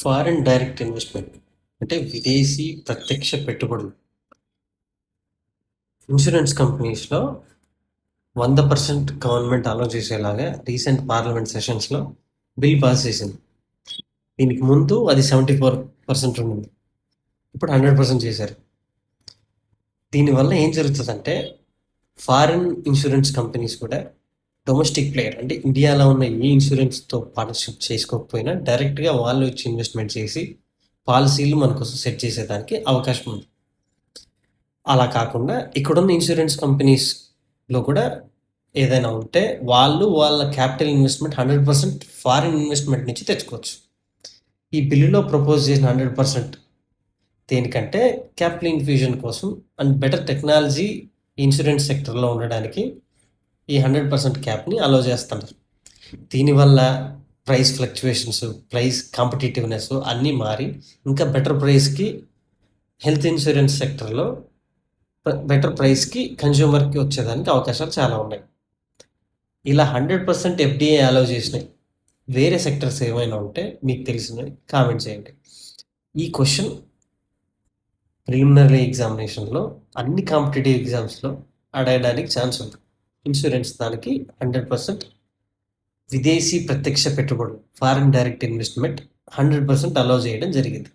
Foreign direct investment అంటే విదేశీ ప్రత్యక్ష పెట్టుబడులు. ఇన్సూరెన్స్ కంపెనీస్లో వంద పర్సెంట్ గవర్నమెంట్ అలో చేసేలాగా రీసెంట్ పార్లమెంట్ సెషన్స్లో బిల్ పాస్ చేసింది. దీనికి ముందు అది సెవెంటీ ఫోర్ పర్సెంట్ ఉండింది ఇప్పుడు హండ్రెడ్ పర్సెంట్ చేశారు. దీనివల్ల ఏం జరుగుతుందంటే ఫారిన్ ఇన్సూరెన్స్ కంపెనీస్ కూడా డొమెస్టిక్ ప్లేయర్ అంటే ఇండియాలో ఉన్న ఏ ఇన్సూరెన్స్తో పార్ట్నర్షిప్ చేసుకోకపోయినా డైరెక్ట్గా వాళ్ళు వచ్చి ఇన్వెస్ట్మెంట్ చేసి పాలసీలు మన కోసం సెట్ చేసేదానికి అవకాశం ఉంది. అలా కాకుండా ఇక్కడున్న ఇన్సూరెన్స్ కంపెనీస్లో కూడా ఏదైనా ఉంటే వాళ్ళు వాళ్ళ capital investment hundred percent foreign investment నుంచి తెచ్చుకోవచ్చు. ఈ బిల్లులో ప్రపోజ్ చేసిన హండ్రెడ్ పర్సెంట్ దేనికంటే క్యాపిటల్ ఇన్ఫ్యూజన్ కోసం అండ్ బెటర్ టెక్నాలజీ ఇన్సూరెన్స్ సెక్టర్లో ఉండడానికి ఈ హండ్రెడ్ పర్సెంట్ క్యాప్ని అలో చేస్తున్నారు దీనివల్ల ప్రైస్ ఫ్లక్చువేషన్స్ ప్రైస్ కాంపిటేటివ్నెస్ అన్నీ మారి ఇంకా బెటర్ ప్రైస్కి హెల్త్ ఇన్సూరెన్స్ సెక్టర్లో బెటర్ ప్రైస్కి కన్జ్యూమర్కి వచ్చేదానికి అవకాశాలు చాలా ఉన్నాయి. ఇలా హండ్రెడ్ పర్సెంట్ ఎఫ్డిఏ అలో చేసినాయి వేరే సెక్టర్స్ ఏమైనా ఉంటే మీకు తెలిసినవి కామెంట్ చేయండి. ఈ క్వశ్చన్ ప్రిలిమినరీ ఎగ్జామినేషన్లో అన్ని కాంపిటేటివ్ ఎగ్జామ్స్లో అడగడానికి ఛాన్స్ ఉంది. ఇన్సూరెన్స్ దానికి హండ్రెడ్ పర్సెంట్ విదేశీ ప్రత్యక్ష పెట్టుబడులు foreign direct investment hundred percent allow చేయడం జరిగింది.